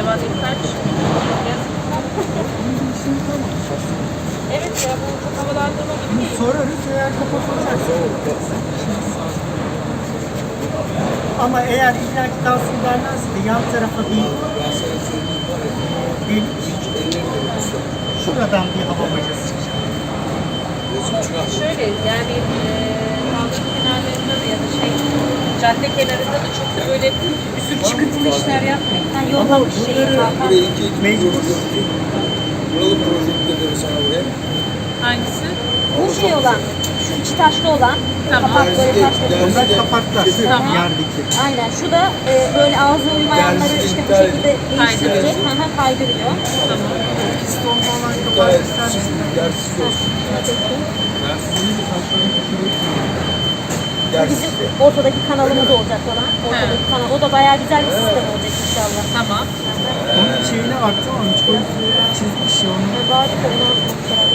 ihtiyaç. Yazık. Evet ya bu çok havalandırma gibi değil. Sorarız eğer kapatılacaksa. Ama eğer illaki tavsiye ederlerse de yan tarafa bir delik şuradan bir hava bacası çıkacak. Şöyle yani e, kaldırım kenarlarında da ya da şey cadde kenarında da çok da böyle üstün çıkıntılı işler yapmayın. Ben yollamış şeyi Hakan. Mecbur. Buralı projekte göre sana buraya. Hangisi? Bu şey olan, şu içi taşlı olan, Tamam. kapak böyle taşlı. Bunlar kapaklar. Tamam. Yerdeki. Aynen. Şu da e, böyle ağzı uymayanları Dersi işte bu iptal şekilde değiştirecek. Hı hı, kaydırıyor. Tamam. Piston falan Gayet kapatmak ister misin? dersiz olsun. Bizim Dersiz. ortadaki kanalımız olacak olan. Ortadaki kanal. O da bayağı güzel bir sistem olacak inşallah. Tamam. Onun şeyini arttırmamış. Koyusu çizmiş ya onu. Ve bari de onu unutmuşlar.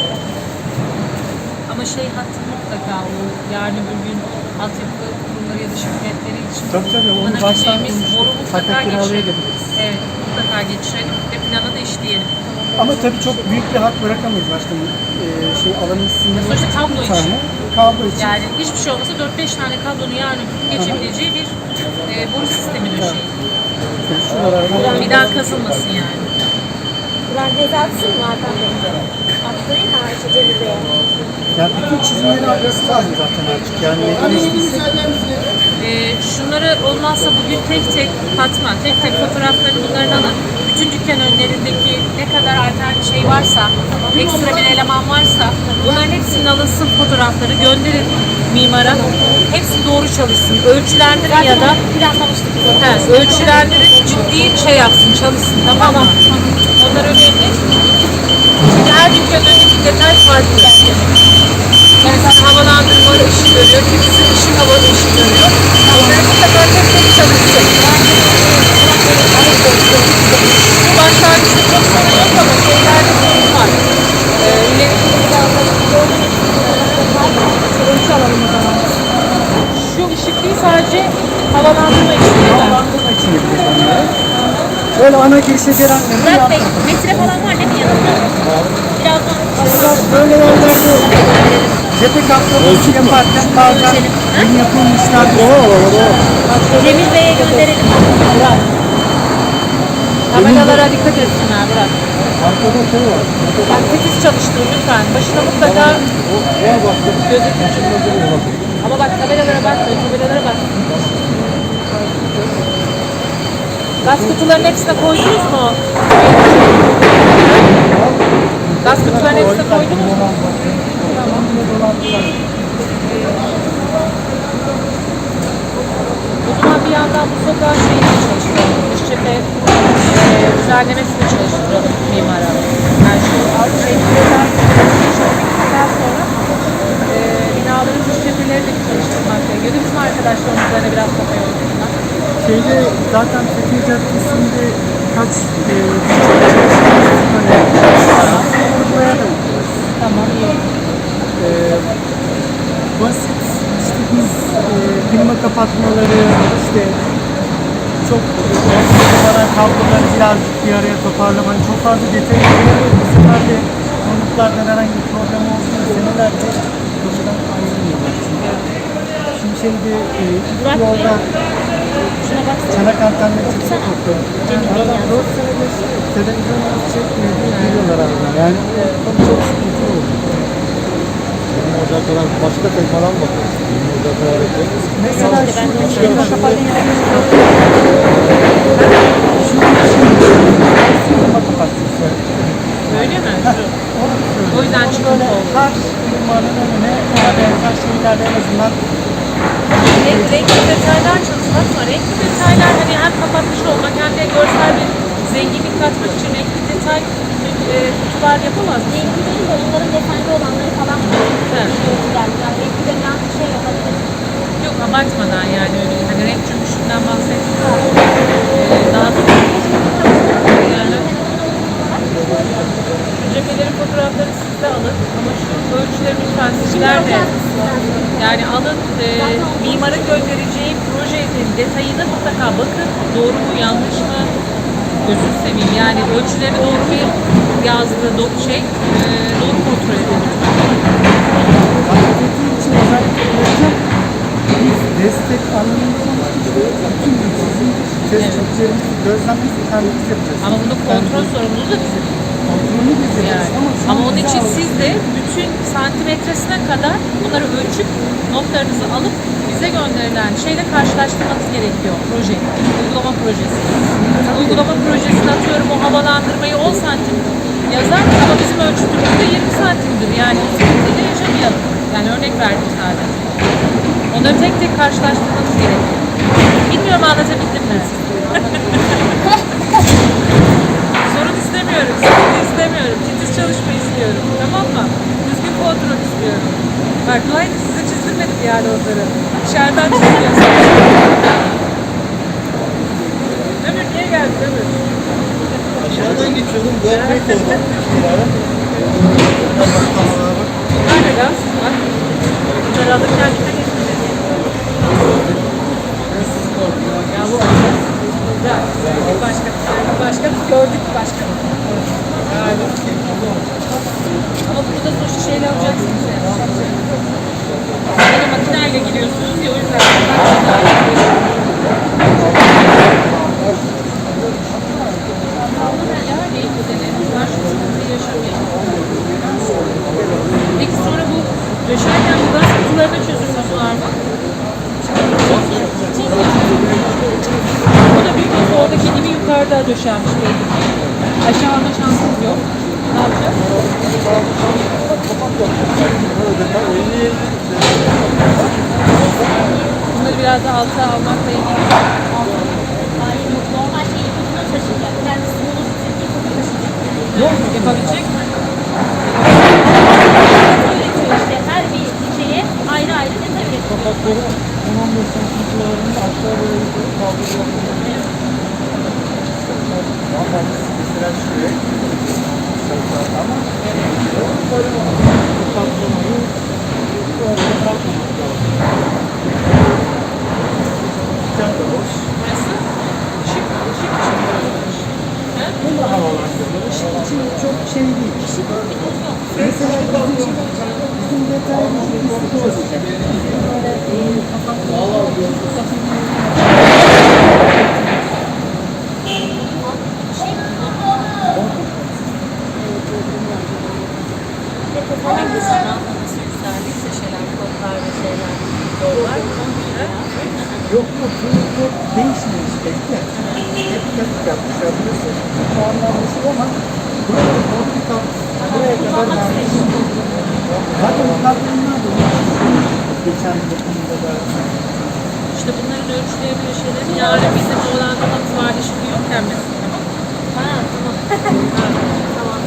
Ama şey hattı mutlaka o yarın öbür gün altyapı kurumları ya da şirketleri için Tabii tabii, onu kullanabileceğimiz baştan boru mutlaka geçirelim. Evet mutlaka geçirelim ve plana da işleyelim. Ama tabii çok büyük bir hak bırakamayız başkanım. Ee, şey alanın sınırı Sonuçta için. tane. Kablo için. Yani hiçbir şey olmasa 4-5 tane kablonun yarın geçebileceği bir e, boru sistemi döşeyin. Yani şuralara Bir daha kazılmasın yani. Buran ceza atsın mı Hakan Bey? Attırayım mı Ayşe Cemil Bey'e? Ya bütün çizimleri alması lazım zaten artık. Yani netleştirse E, şunları olmazsa bugün tek tek Fatma, tek tek fotoğraflarını bunların alın. Bütün dükkan önlerindeki ne kadar alternatif şey varsa, ekstra bir eleman varsa bunların hepsinin alınsın fotoğrafları gönderin mimara. Hepsi doğru çalışsın. Ölçülendirin ya da he, ölçülendirin ciddi şey yapsın, çalışsın tamam mı? Onlar önemli. Çünkü her dükkanın önündeki detay farklı. Kimisi havalandırma ışığı görüyor, kimisi ışık hava ışığı görüyor. Onları mutlaka tek tek çalışsın. Bu başlangıçta çok sorun yok ama şeylerde sorun var. Ee, ileri Ölçü alalım o zaman. şu ışık değil sadece havalandırma ışığı. havalandırma için onları. Böyle ana girişe gelenleri Murat Bey, metre falan var değil mi yanında? Birazdan Biraz böyle yerlerde cephe kaplaması yaparken bazen yeni yapılmışlar. Cemil Bey'e gönderelim. Murat. Kameralara dikkat etsin ha Murat. Arkada şey var. Yani titiz çalıştırın lütfen. Başına mutlaka gözetin. Ama bak kameralara bak, kameralara bak. Gaz kutularının hepsine koydunuz mu? Gaz kutularının hepsine koydunuz mu? O zaman bir yandan bu sokağın şeyini çalıştıralım. Cephe e, düzenlemesini çalıştıralım mimara. Her şeyi al, şey, çalıştırdıktan sonra e, binaların dış cepheleri de bir çalıştırmak gerekiyor. Değil mi? Bizim arkadaşlarımız üzerine biraz kafa yorduğundan. Şeyde zaten Fethiye Caddesi'nde kaç e, Tamam, iyi. e, basit işte biz e, klima kapatmaları işte çok numara kabloları birazcık bir araya toparlamanın çok fazla detay veriyoruz. Bu sefer de konuklardan herhangi bir problem olsun senelerde projeden ayrılmıyorlar. Şimdi şeyde e, Burak yolda Şuna baksana. çanak antenleri çıktı Baksana. koptu. Cemil Bey'in Aradan yazdığı. 4 sene geçti. Televizyonlar çekmiyor geliyorlar aradan. Yani o çok sıkıntı oldu. Ocaklar başka tekmadan bakıyoruz. Benim ocaklar yapıyoruz. Mesela şu söylüyorum. klima kapattıysa. Öyle mi? O yüzden Böyle oldu. Her klimanın önüne benzer şeylerle en azından Renk, renkli detaylar çalışmak var. Renkli detaylar hani hem kapatmış olmak hem de görsel bir zenginlik katmak için renkli detay e, kutular yapamaz mısın? Renkli değil de onların desenli olanları falan var. He. Yani, renkli de biraz bir şey yapabiliriz. Yok abartmadan yani öyle hani renk cümbüşünden bahsetmiyorum. Ee, daha sonra yani şu cephelerin fotoğrafları siz de alın ama şu ölçüleri lütfen sizler de yani alın e, mimarın göndereceği projenin detayına mutlaka bakın doğru mu yanlış mı Gözünü seveyim. Yani ölçüleri doğru bir yazdığı do- şey e, doğru kontrol edelim. Bizim için özellikle. Biz destek anlamında. Bütün sizin test gözlemimizi kendimiz yapacağız. Ama bunun kontrol sorumluluğu da bizim. Kontrolünü biz Yani. ama Ama onun için siz de bütün santimetresine kadar bunları ölçüp notlarınızı alıp bize gönderilen şeyle karşılaştırmanız gerekiyor proje, uygulama projesi. Uygulama projesini atıyorum o havalandırmayı 10 santim yazar ama bizim ölçütümüz de 20 santimdir. Yani o sıkıntıyla yaşamayalım. Yani örnek verdim sadece. Onları tek tek karşılaştırmanız gerekiyor. Bilmiyorum anlatabildim mi? Sorun istemiyorum, sıkıntı istemiyorum. Titiz çalışma istiyorum. Tamam mı? Düzgün kontrol istiyorum. Bak aynı size çizdirmedim yani onları. Dışarıdan çiziyorsun. Ömür niye geldin Ömür? Geçiyordum. GoPro koydum. Nerede gaz? Bak. Bunları alırken dikkat edin. Ya bu olmaz. Güzel. Bir başka, bir başka gördük başka. Yani. Ama burada sonuçta şeyle alacaksınız yani. Yine makineyle giriyorsunuz ya o yüzden. Yani bu deneyim. Ben şu sıkıntıyı yaşamayayım. Peki sonra bu döşerken bu gaz kutularına çözülmesi var mı? Bu da büyük bir oradaki gibi yukarıda döşenmiş belli ki. Aşağı alma şansımız yok. Ne yapacağız? Bunları biraz da alta almakla ilgili. Yok normal şeyi kutuna taşıyacak. Kendisi bunu taşıyacak. Yapabilecek mi? Üretiyor işte her bir şeye ayrı ayrı detay üretiyor. Kapakları 10-15 santimetrelerini aşağı doğru yukarı kaldırıyorlar. Ama mesela şuraya ama yukarı kapatmayı böyle kapatmamak lazım. Dükkan da boş. Burası ışık, ışık, ışık. He? Bu da havalandırma. Işık için çok şey değil. Mesela bizim için bizim detaylı bir istifi olacak. Bizim böyle e, Hangisini nasıl yükseldiyse şeyler, kodlar ve şeyler, yollar. Yok yok bu bu değişmiyor işte. Hep yapıp yapmışlar. Burası şu anlamlısı ama buraya doğru bir kap. Buraya kadar gelmiş. Zaten kadronlar da geçen bakımda da İşte bunların ölçülebilir şeyleri yarın bizim oğlandığımız vardı şimdi yok denmesin tamam mı? Ha tamam. tamam.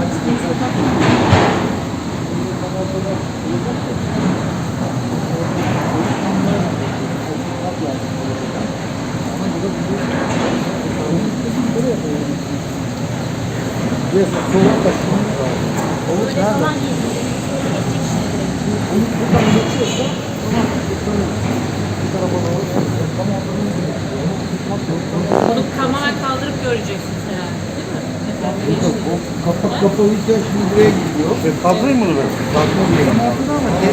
açtığım sokak Yes, soğuk taşımız var. Böyle falan geliyor. Onu buradan geçiyorsa tamam. Bu tarafa doğru tam oradan indirip onu tutmak zorunda. Bunu tamamen kaldırıp göreceksiniz herhalde değil mi? Etrafı O geçti. Kapak kapalıyken şimdi buraya gidiyor. E,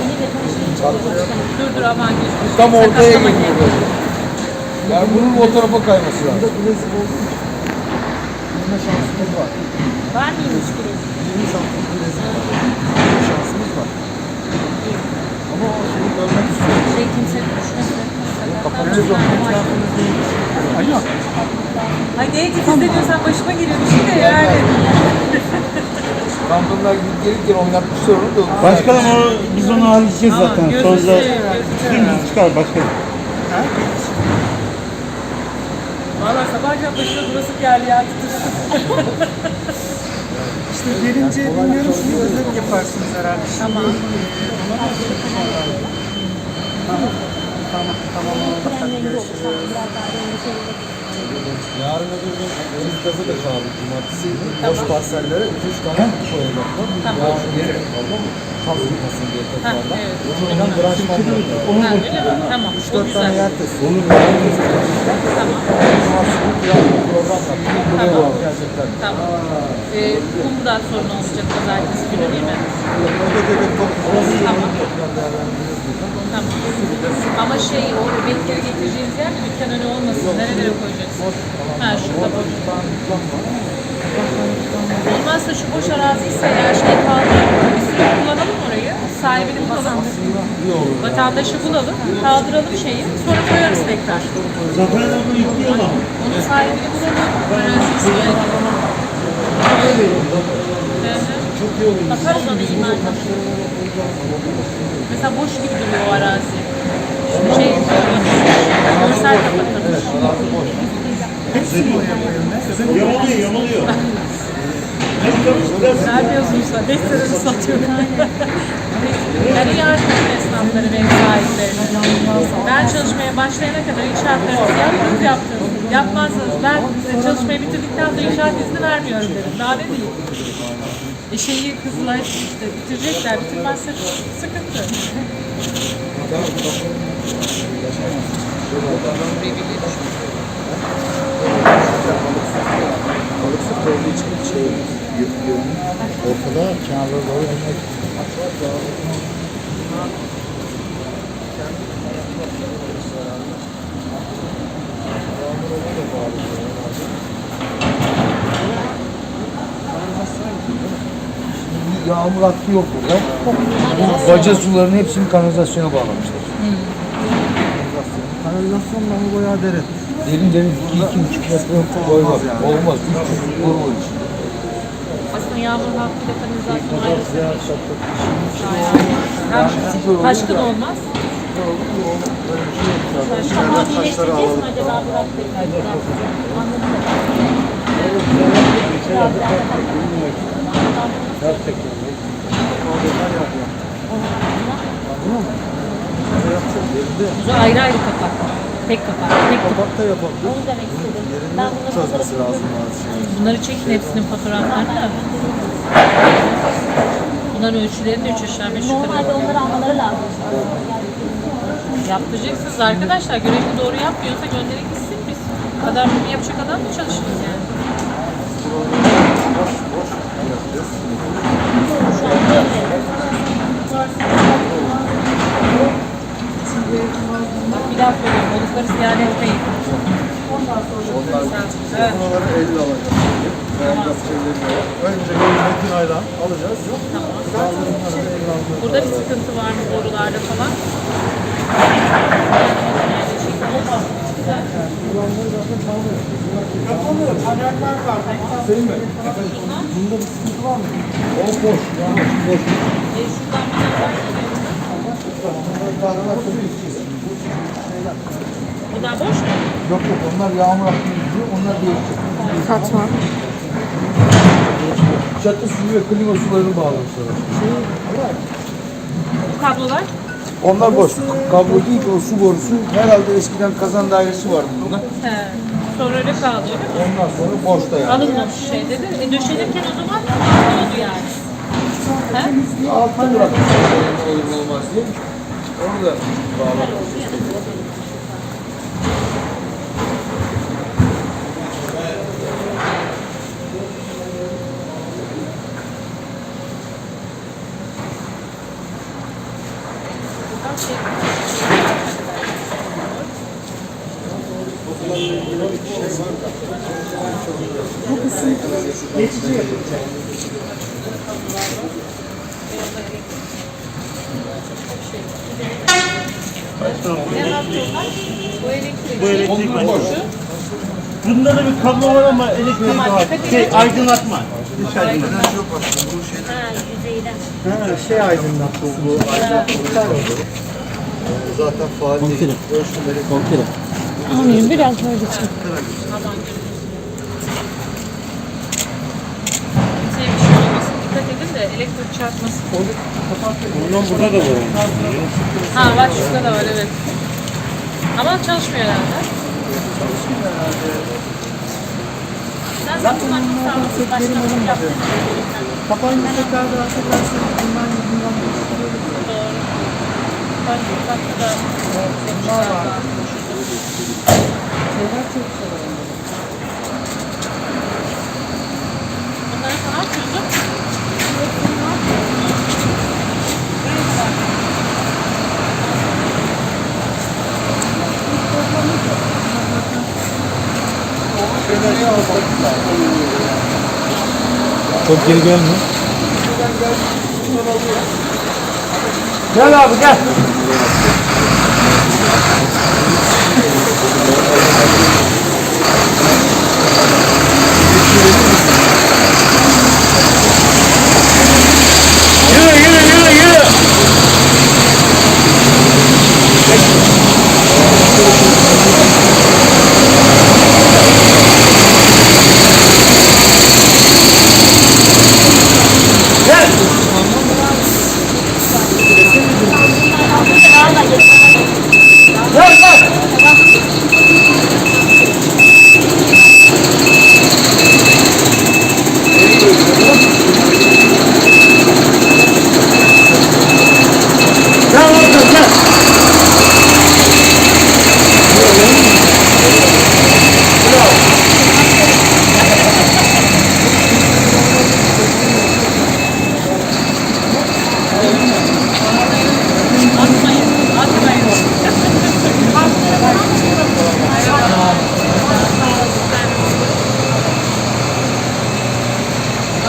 Yeni beton şeyi çıkıyor. Dur dur aman. Tam ortaya geliyor. Yani bunun o tarafa kayması lazım. Burada bilezik olduğu için bilme şansımız var. Var mıymış bilezik? 20 santim bilezik var. Bilme şansımız var. Ama o şeyi görmek istiyorum. Şey kimse düşünmesin. Kapatacağız onu. Ay yok. Ay neye titizleniyorsan başıma geliyor bir şey de yani. Kantonlar gelirken oynatmışlar onu da. Başkanım o, biz onu halledeceğiz zaten. gözünü Sözde seveyim, gözünü seveyim. dümdüz çıkar başkanım. Valla sabah başına burası geldi ya tutuş. İşte İşte gelince bilmiyorum şimdi özet yaparsınız herhalde. Tamam. Tamam, tamam. Hadi görüşürüz. Yarın öbür gün deniz gazı da çağırdık cumartesi. Boş parsellere 2-3 tane koyacaklar. Tamam. Yarın kaldı mı? Kaz gitmesin diye tekrardan. evet. Oradan branşman mi? Tamam. O 3-4 tane yer testi. Göstermişler. Tamam. Program Tamam. Tamam. Ee, kum da sorun olmayacak pazartesi günü değil mi? Tamam. Ama şey o bebekleri getireceğiniz yer dükkan önü olmasın. Nerelere koyacaksınız? Ha şurada boş. Olmazsa şu boş araziyse eğer şey kaldırıp bir süre kullanalım orayı. Sahibini bulalım. Vatandaşı bulalım. Kaldıralım şeyi. Sonra koyarız tekrar. Zafer abla yüklüyor. Onun sahibini bulalım. Arazisi. Bakarız onu imarda. Mesela boş gibi duruyor o arazi. Şu şey, görsel kapatılmış. Yamalıyor, yamalıyor. Ne yapıyorsunuz da? Desteleri satıyor. yani yardım edin esnafları ve ev sahiplerine. Ben çalışmaya başlayana kadar inşaatlarınızı yaptınız yaptınız. Yapmazsanız ben çalışmayı bitirdikten sonra inşaat izni vermiyorum dedim. Daha ne diyeyim? E şeyi kızlar işte bitirecekler. Bitirmezse sıkıntı. Balıkçı olduğu için şey ortada kenarlara doğru inmek. Şimdi Yağmur hattı yok burada. Bu baca sularının hepsini kanalizasyona bağlamışlar. Kanalizasyonla mı bayağı derin? Derin derin 2-2,5 metre boy var. Olmaz. 300 boy var içinde. Aslında yağmur hakkıyla kanalizasyon ayrısı. Hem taşkın olmaz. Ama iyileştireceğiz mi acaba Murat Bey? Anladım. Biraz Buzu ayrı ayrı kapak. Tek kapak. Tek kapak. Kapak da yapabilir. Onu demek istedim. Ben bunu Çözmesi lazım bazı şeyleri. Bunları çekin hepsinin fotoğraflarını da. Bunların ölçülerini de üç aşağı beş yukarı. Normalde onları almaları lazım. Yaptıracaksınız arkadaşlar. Görevli doğru yapmıyorsa gönderin gitsin biz. Bu kadar bunu yapacak adam mı çalışırız yani? Şu an böyle. Bir daha söylüyorum. Balıkları ziyaret etmeyin. Evet. Buraları elle alacağız. Beyaz şeyleri de var. Önce metin ayran alacağız. Kaldırımları da elle alacağız. Burada bir sıkıntı var mı borularda falan? Sayın Bey, bunda bir sıkıntı var mı? O boş. Boş. E, şuradan bir tane Bunlar kahraman tabii da boş mu? Yok yok onlar yağmur gidiyor. Onlar değişecek. Katma. Çatı suyu ve klima sularını bağlamışlar. Bu kablolar? Onlar boş. Kablo değil ki o su borusu. Herhalde eskiden kazan dairesi vardı bunda. He. Sonra öyle kaldı öyle mi? Ondan sonra boşta yani. Alınmamış şey dedi. E döşenirken o zaman ne oldu yani? He? Altta bırakmışlar olur olmaz diye. Onu da bağlamışlar. Bunda da bir kablo var ama elektrik Tamam, var. dikkat Şey, edin. aydınlatma. Dış aydınlatma. Güneş yok aslında. Bu şey Ha, yüzeyden. Şey aydınlattı bu. Aydınlatmışlar oldu. zaten faal değil. Ölçümleri kontrol. Amirim biraz böyle. Kimseye bir şey olmasın. de elektrik çarpması. Ondan burada da var. Ha var şurada da var evet. Ama çalışmıyor herhalde. Sen Zaten sağlıklı. setlerim olmadı. Kapağını tekrar da hatırlarsınız bundan yüzünden Doğru. Mutfakta da bunlar var. Şeyler çok güzel oldu. Bunları sana atıyorsun. Çok geri gelme. Gel abi gel. Yürü yürü yürü yürü. Gel oğlum gel. Atmayın. Atmayın.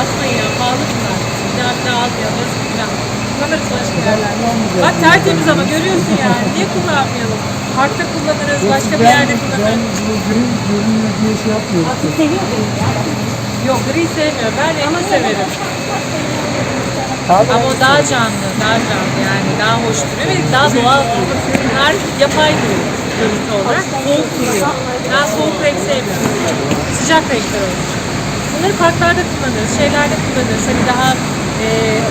Atmayın ya. Pahalı bunlar. Bir daha bir daha almayalım. Yazık günah. Kullanırız başka yerlerde. Bak tertemiz ama görüyorsun yani. Niye kullanmayalım? Parkta kullanırız. Başka bir yerde kullanırız. Ben green görünüyor diye şey yapmıyorum. Siz seviyor musunuz ya? Yok gri sevmiyorum. Ben rengi severim. Abi, Ama daha canlı, daha canlı yani daha hoş duruyor ve daha doğal duruyor. Bunlar yapay duruyor görüntü olarak. Soğuk duruyor. Ben soğuk renk sevmiyorum. Sıcak renkler olur. Bunları parklarda kullanırız, şeylerde kullanırız. Hani daha e,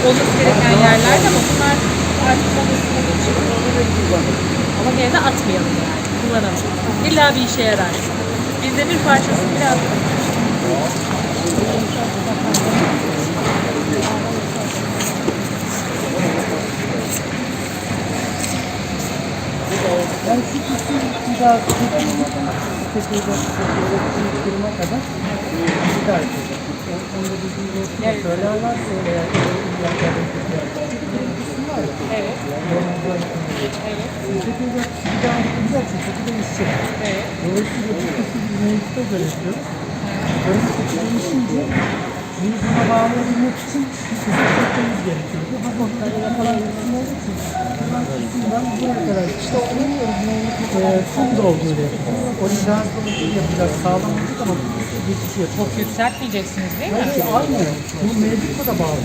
olması gereken yerlerde ama bunlar artık modasına geçiyor. Ama gene de atmayalım yani. Kullanalım. İlla bir işe yarar. Bizde bir parçasını bile atmayalım. Ben kısmı bir daha bir firma kadar bir daha yapacağım. O- Onu da bizim dostuma söylerlerse eğer Evet. Evet. Tekrar bir daha yapacaksın. Tekrar işçi. Evet. Dolayısıyla kısmı biz mevcutta görüşüyoruz. Şekilde değişince bunu buna bağlayabilmek için bir kısım çekmemiz gerekiyor. Bu hafiften yakalan kısım olduğu için kısımdan buraya kadar işte onun e, kum dolduğuyla yapacağız. O yüzden yapacağız. Sağlam olacak ama geçişiyor. Çok Yükseltmeyeceksiniz değil mi? Belki aynı. Bu mevcutta da bağlı.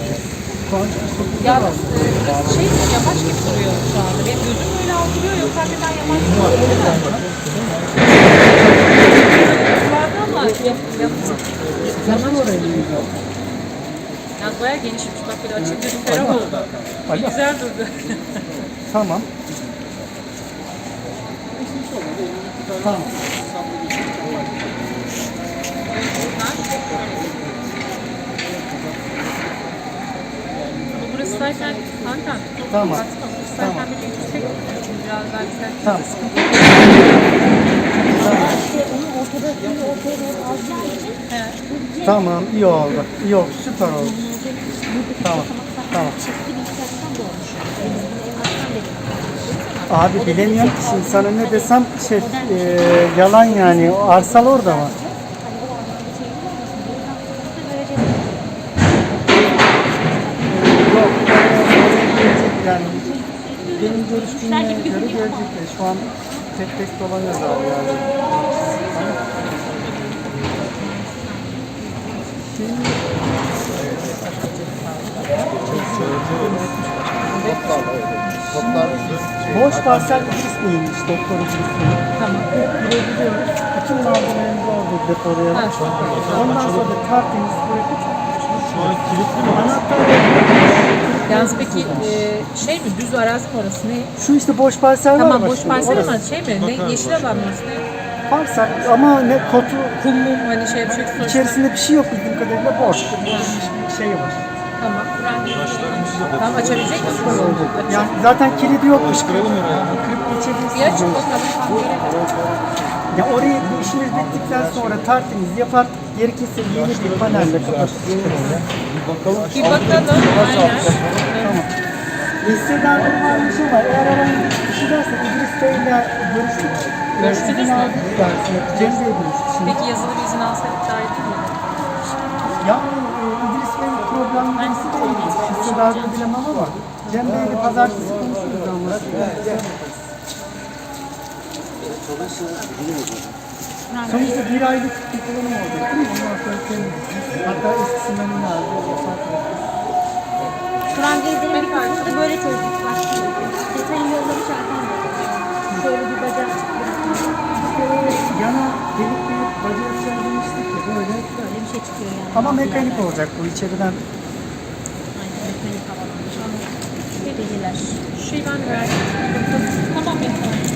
e, burası şey yamaç gibi duruyor şu anda. Benim gözüm öyle algılıyor yoksa hakikaten yamaç gibi duruyor ama yap, yaptım. Zaman gidiyor. Yalnız bayağı genişmiş. Bak böyle açık gözüm ferah oldu. Alo. Güzel durdu. Tamam. Tamam. Ama burası zaten Hakan. Tamam. Burası zaten Tamam. bir yüksek. Biraz daha yüksek. Tamam. İşte Tamam, iyi oldu. İyi oldu, süper oldu. Tamam, tamam. Abi bilemiyorum ki şimdi sana ne desem şey e, yalan yani. O arsal orada mı? Yok. Yani benim görüştüğüme göre gelecekler. Şu an tek tek dolanıyoruz abi yani. Boş parsel ismiymiş doktorun ismi. Tamam. Girebiliyoruz. Bütün malzemelerimizi orada depolayalım. Ha. Ondan sonra da tertemiz bırakıp şu an kilitli mi? Anahtar Yalnız peki e, şey mi düz arazi mi orası ne? Şu işte boş parsel var Tamam boş parsel ama şey mi? Ne, yeşil alan mı orası ne? Parsel ama ne kotu Kum mum hani şey bir şey sonuçta. içerisinde bir şey yok bildiğim kadarıyla boş. Bir şey var. Tamam. Tamam açabilecek misin? Yani zaten kilidi yok. Kırıp geçebilirsiniz. Bir bakalım. Ya orayı bu işimiz bittikten sonra tertemiz yapar. Gerekirse yeni bir panelle kapatır. Bir bakalım. Aynen. Tamam. Listeden bir şey var. Eğer herhangi bir şey derse İdris Bey'le görüştük. Görüştünüz mü? Cem Bey görüştü. Peki yazılı bir izin alsaydık daha iyi miydi? Yani e, İdris Bey problemlerisi değil. Hissedarlığı bilemem ama Cem Bey'le pazartesi konuşuruz ama. Sonuçta bir aylık bir kullanım olacak değil mi? Ondan sonra kendisi. Hatta eskisinden yine aldı. Kur'an gezdiğinin bir kısmını da böyle çözdük. Bak, detayını yollamış Erkan Bey. Şöyle bir. Yana delik bir bacağı çözmüştük ya böyle. Böyle bir şey çıkıyor yani. Ama mekanik olacak bu içeriden. Aynen mekanik havalanmış ama belirler. Şu şeyi ben ettim. Tamam ya.